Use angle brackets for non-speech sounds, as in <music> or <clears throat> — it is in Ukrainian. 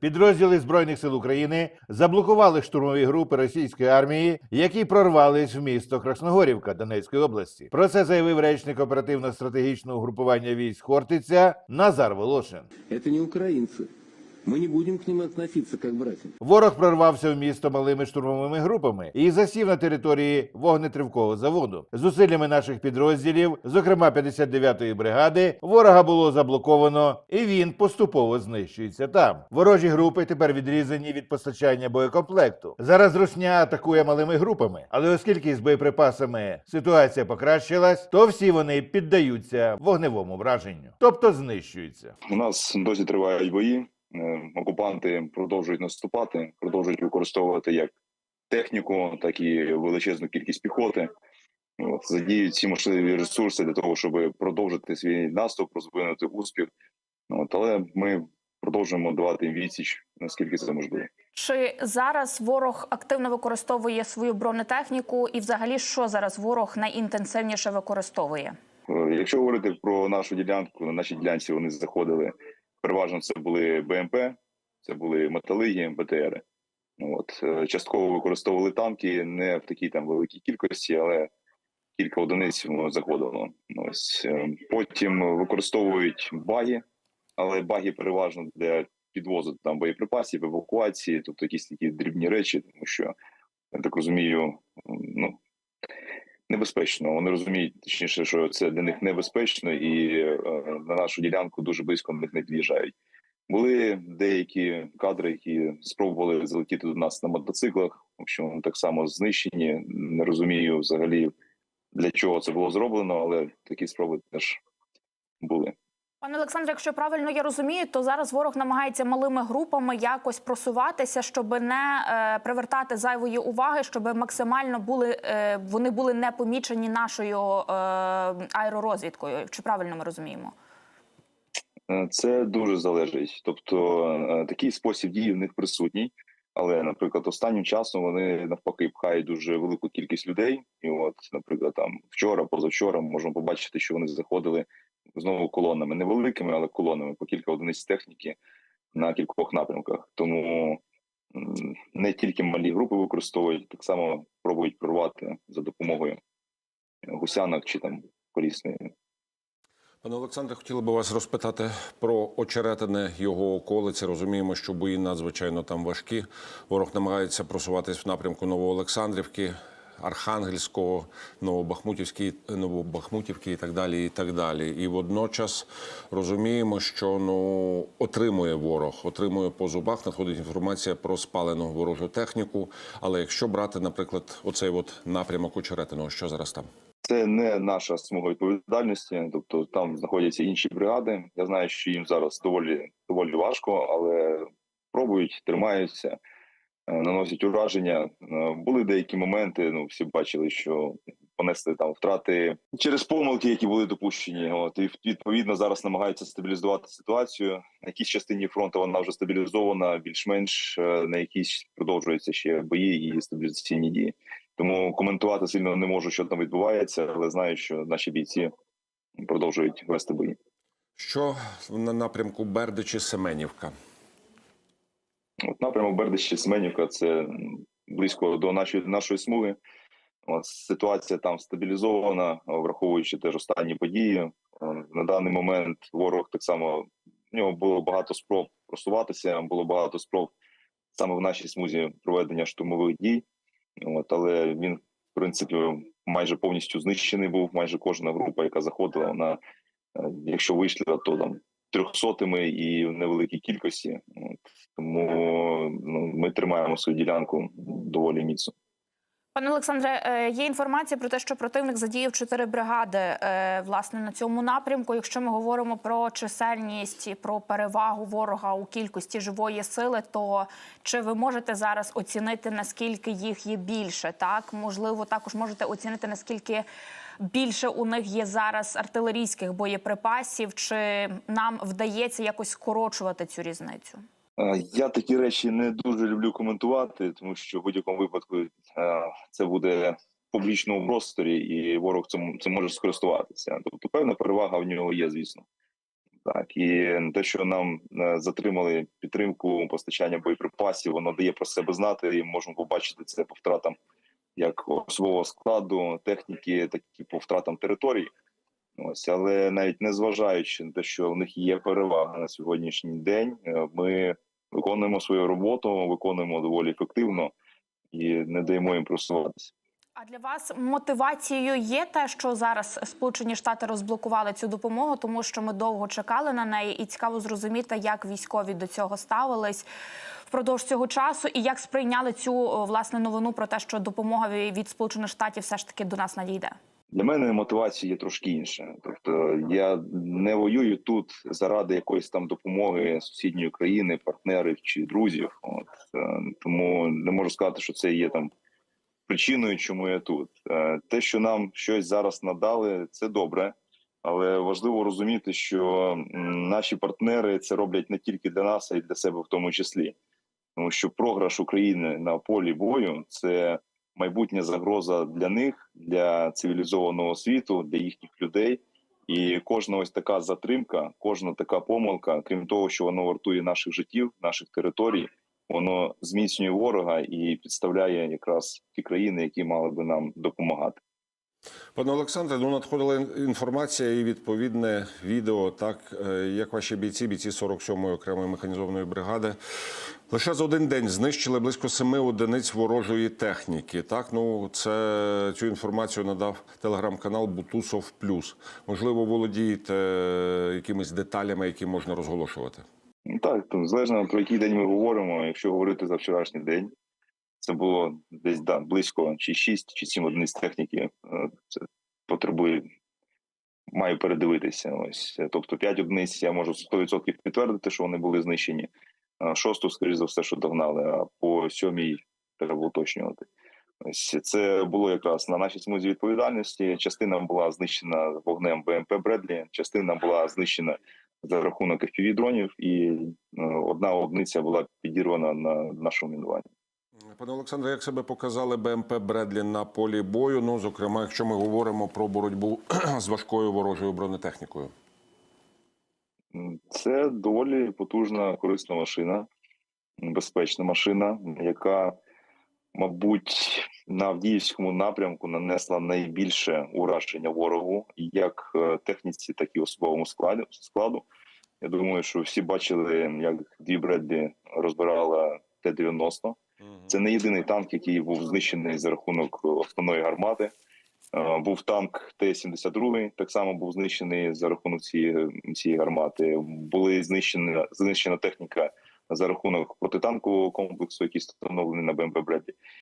Підрозділи збройних сил України заблокували штурмові групи російської армії, які прорвались в місто Красногорівка Донецької області. Про це заявив речник оперативно-стратегічного групування військ Хортиця Назар Волошин. Це не украинцы. Мы не будем к ним относиться как к братьям. Ворог прорвався в місто малими штурмовими групами і засів на території вогнетривкого заводу. Зусиллями наших підрозділів, зокрема 59-ї бригади, ворога було заблоковано, і він поступово знищується там. Ворожі групи тепер відрізані від постачання боєкомплекту. Зараз Русня атакує малими групами, але оскільки з боєприпасами ситуація покращилась, то всі вони піддаються вогневому враженню, тобто знищуються. У нас досі тривають бої. Е, Окупанти продовжують наступати, продовжують використовувати як техніку, так і величезну кількість піхоти. От, задіють всі можливі ресурси для того, щоб продовжити свій наступ, розвинути успіх. От, але ми продовжуємо давати їм відсіч, наскільки це можливо. Чи зараз ворог активно використовує свою бронетехніку, і взагалі що зараз ворог найінтенсивніше використовує? Е, Якщо говорити про нашу ділянку, на нашій ділянці вони заходили. Переважно це були БМП, це були металиги, БТРи. От е, частково використовували танки не в такій там великій кількості, але кілька одиниць заходило. Ось е, потім використовують баги, але баги переважно для підвозу там боєприпасів, евакуації, тобто якісь такі дрібні речі, тому що я так розумію, ну небезпечно. Вони розуміють точніше, що це для них небезпечно, і е, на нашу ділянку дуже близько них не під'їжджають. Були деякі кадри, які спробували залетіти до нас на мотоциклах, в общем, так само знищені. Не розумію взагалі для чого це було зроблено, але такі спроби теж були. Пане Олександре, якщо правильно я розумію, то зараз ворог намагається малими групами якось просуватися, щоб не е, привертати зайвої уваги, щоб максимально були е, вони були не помічені нашою е, аеророзвідкою. Чи правильно ми розуміємо? Це дуже залежить. Тобто такий спосіб дії в них присутній, але, наприклад, останнім часом вони навпаки пхають дуже велику кількість людей. І, от, наприклад, там вчора, позавчора, можемо побачити, що вони заходили знову колонами, невеликими, але колонами по кілька одиниць техніки на кількох напрямках. Тому не тільки малі групи використовують, так само пробують прорвати за допомогою гусянок чи там колісної Пане Олександре, хотіли би вас розпитати про очеретине його околиці. Розуміємо, що бої надзвичайно там важкі. Ворог намагається просуватись в напрямку Новоолександрівки, Архангельського, Новобахмутівської, Новобахмутівки і так далі. І так далі. І водночас розуміємо, що ну отримує ворог, отримує по зубах. Надходить інформація про спалену ворожу техніку. Але якщо брати, наприклад, оцей от напрямок очеретиного, що зараз там? Це не наша смуга відповідальності, тобто там знаходяться інші бригади. Я знаю, що їм зараз доволі доволі важко, але пробують, тримаються, наносять ураження. Е, Були деякі моменти. Ну всі бачили, що понесли там втрати через помилки, які були допущені. От і відповідно зараз намагаються стабілізувати ситуацію. На якійсь частині фронту вона вже стабілізована, більш-менш е, на якійсь продовжуються ще бої і стабілізаційні дії. Тому коментувати сильно не можу, що там відбувається, але знаю, що наші бійці продовжують вести бої. Що на напрямку Бердичі Семенівка? От напрямок Бердище Семенівка це близько до нашої нашої смуги. От ситуація там стабілізована, враховуючи теж останні події. Е, На даний момент ворог так само в нього було багато спроб просуватися. Було багато спроб саме в нашій смузі проведення штурмових дій. От, але він, в принципі, майже повністю знищений був. Майже кожна група, яка заходила, вона, е, якщо вийшла, то там трьохсотими і в невеликій кількості. От, тому ну, ми тримаємо свою ділянку доволі міцно. Пане Олександре, е, є інформація про те, що противник задіяв чотири бригади е, власне на цьому напрямку. Якщо ми говоримо про чисельність про перевагу ворога у кількості живої сили, то чи ви можете зараз оцінити наскільки їх є більше? Так можливо, також можете оцінити наскільки більше у них є зараз артилерійських боєприпасів, чи нам вдається якось скорочувати цю різницю? Е, Я такі речі не дуже люблю коментувати, тому що в будь-якому випадку е, це буде в публічному просторі, і ворог цим, цим може скористуватися. Тобто, певна перевага в нього є, звісно. Так і те, що нам е, затримали підтримку постачання боєприпасів, воно дає про себе знати, і можемо побачити це по втратам як особового складу, техніки, так і по втратам територій. Ось, але навіть не зважаючи на те, що в них є перевага на сьогоднішній день, ми виконуємо свою роботу, виконуємо доволі ефективно і не даємо їм просуватися. А для вас мотивацією є те, що зараз Сполучені Штати розблокували цю допомогу, тому що ми довго чекали на неї, і цікаво зрозуміти, як військові до цього ставились впродовж цього часу, і як сприйняли цю власне новину про те, що допомога від Сполучених Штатів все ж таки до нас надійде. Для мене мотивація є трошки інша. Тобто я не воюю тут заради якоїсь там допомоги сусідньої країни, партнерів чи друзів. От е, тому не можу сказати, що це є там причиною, чому я тут. Е, Те, що нам щось зараз надали, це добре. Але важливо розуміти, що наші партнери це роблять не тільки для нас, а й для себе в тому числі. Тому що програш України на полі бою це майбутня загроза для них, для цивілізованого світу, для їхніх людей. І кожна ось така затримка, кожна така помилка, крім того, що воно вартує наших життів, наших територій, воно зміцнює ворога і підставляє якраз ті країни, які мали би нам допомагати. Пане Олександре, ну надходила інформація і відповідне відео, так е, як ваші бійці, бійці 47-ї окремої механізованої бригади, лише за один день знищили близько семи одиниць ворожої техніки. Так, ну це цю інформацію надав телеграм-канал Бутусов Плюс. Можливо, володієте е, якимись деталями, які можна розголошувати. Ну, Так, то залежно про який день ми говоримо. Якщо говорити за вчорашній день, це було десь да, близько чи 6, чи 7 одиниць техніки. Е, Це потребує, маю передивитися. Ось тобто 5 одиниць я можу 100% підтвердити, що вони були знищені. Шосту, скоріш за все, що догнали, а по сьомій треба уточнювати. Ось це було якраз на нашій смузі відповідальності. Частина була знищена вогнем БМП Бредлі, частина була знищена за рахунок fpv дронів, і е, одна одиниця була підірвана на нашому мінуванні. Пане Олександре, як себе показали БМП Бредлі на полі бою? Ну, зокрема, якщо ми говоримо про боротьбу <clears throat> з важкою ворожою бронетехнікою. Це доволі потужна, корисна машина, безпечна машина, яка, мабуть, на Авдіївському напрямку нанесла найбільше ураження ворогу, як е, техніці, так і особовому складу. складу. Я думаю, що всі бачили, як дві Бредлі розбирала Т-90. Це не єдиний танк, який був знищений за рахунок основної гармати. Е, Був танк Т-72, так само був знищений за рахунок цієї, цієї гармати. Були знищена знищена техніка за рахунок протитанкового комплексу, який встановлений на БМП Бредлі.